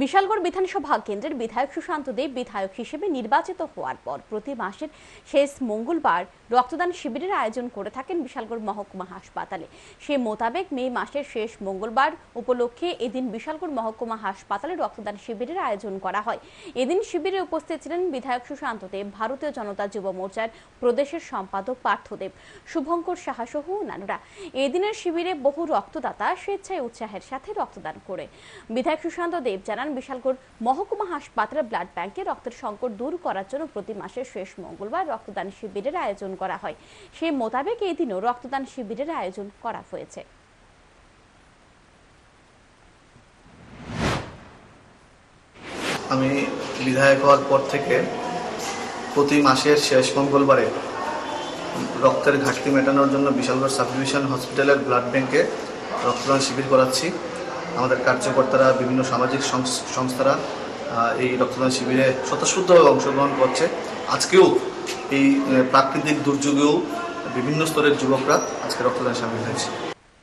বিশালগড় বিধানসভা কেন্দ্রের বিধায়ক সুশান্ত দেব বিধায়ক হিসেবে নির্বাচিত হওয়ার পর প্রতি মাসের শেষ মঙ্গলবার রক্তদান শিবিরের আয়োজন করে থাকেন বিশালগড় মহকুমা হাসপাতালে। সে মোতাবেক মে মাসের শেষ মঙ্গলবার উপলক্ষে এদিন বিশালগড় মহকুমা হাসপাতালে রক্তদান শিবিরের আয়োজন করা হয়। এদিন শিবিরে উপস্থিত ছিলেন বিধায়ক সুশান্ত দেব, ভারতীয় জনতা যুব মোর্চার প্রদেশের সম্পাদক পার্থদেব শুভঙ্কর সাহা সহ অন্যান্যরা। এদিনের শিবিরে বহু রক্তদাতা স্বেচ্ছায় উৎসাহের সাথে রক্তদান করে। বিধায়ক সুশান্ত দেব জানান বিশালগড় মহকুমা হাসপাতালে ব্লাড ব্যাংকে রক্তের সংকট দূর করার জন্য প্রতি মাসের শেষ মঙ্গলবার রক্তদান শিবিরের আয়োজন করা হয়। সেই মোতাবেক এই দিনও রক্তদান শিবিরের আয়োজন করা হয়েছে। আমি বিধায়ক হওয়ার পর থেকে প্রতি মাসের শেষ মঙ্গলবারে রক্তের ঘাটতি মেটানোর জন্য বিশালগড় সাব ডিভিশন হসপিটালের ব্লাড ব্যাংকে রক্তদান শিবির করাচ্ছি। আমাদের কার্যকর্তারা, বিভিন্ন সামাজিক সংস- সংস্থারা এই রক্তদান শিবিরে স্বতঃস্ফূর্তভাবে অংশগ্রহণ করছে। আজকেও এই প্রাকৃতিক দুর্যোগেও বিভিন্ন স্তরের যুবকরা আজকে রক্তদান সামিল হয়েছে